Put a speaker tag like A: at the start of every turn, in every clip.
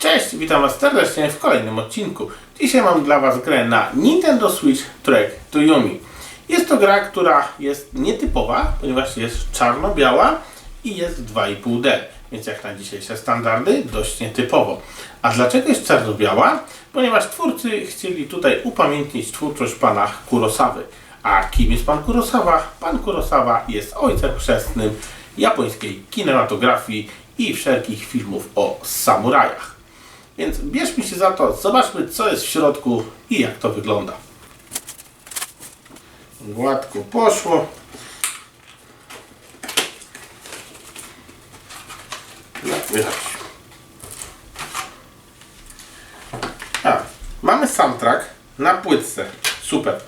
A: Cześć, witam Was serdecznie w kolejnym odcinku. Dzisiaj mam dla Was grę na Nintendo Switch Trek to Yumi. Jest to gra, która jest nietypowa, ponieważ jest czarno-biała i jest 2,5D, więc jak na dzisiejsze standardy dość nietypowo. A dlaczego jest czarno-biała? Ponieważ twórcy chcieli tutaj upamiętnić twórczość pana Kurosawy. A kim jest pan Kurosawa? Pan Kurosawa jest ojcem chrzestnym japońskiej kinematografii i wszelkich filmów o samurajach. Więc bierzmy się za to, zobaczmy co jest w środku i jak to wygląda. Gładko poszło. Wychodź. A, mamy soundtrack na płytce. Super.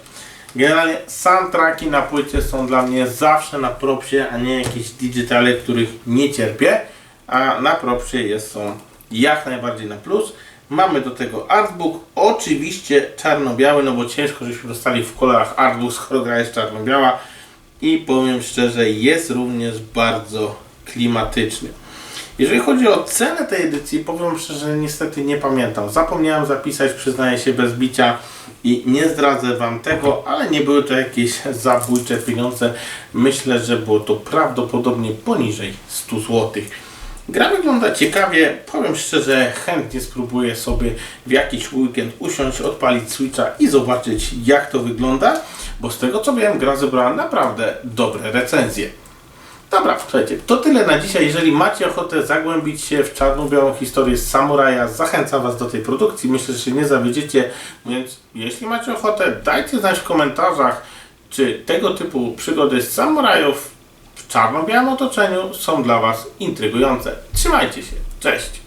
A: Generalnie soundtracki na płycie są dla mnie zawsze na propsie, a nie jakieś digitale, których nie cierpię. A na propsie jest, są jak najbardziej na plus. Mamy do tego artbook, oczywiście czarno-biały, no bo ciężko, żeśmy dostali w kolorach artbook, skoro gra jest czarno-biała. I powiem szczerze, jest również bardzo klimatyczny. Jeżeli chodzi o cenę tej edycji, powiem szczerze, niestety nie pamiętam. Zapomniałem zapisać, przyznaję się bez bicia i nie zdradzę Wam tego, ale nie były to jakieś zabójcze pieniądze. Myślę, że było to prawdopodobnie poniżej 100 zł. Gra wygląda ciekawie, powiem szczerze, chętnie spróbuję sobie w jakiś weekend usiąść, odpalić Switcha i zobaczyć jak to wygląda, bo z tego co wiem, gra zebrała naprawdę dobre recenzje. Dobra, słuchajcie, to tyle na dzisiaj. Jeżeli macie ochotę zagłębić się w czarno-białą historię z samuraja, zachęcam Was do tej produkcji. Myślę, że się nie zawiedziecie, więc jeśli macie ochotę, dajcie znać w komentarzach, czy tego typu przygody z samurajów czarno-białym otoczeniu są dla Was intrygujące. Trzymajcie się, cześć!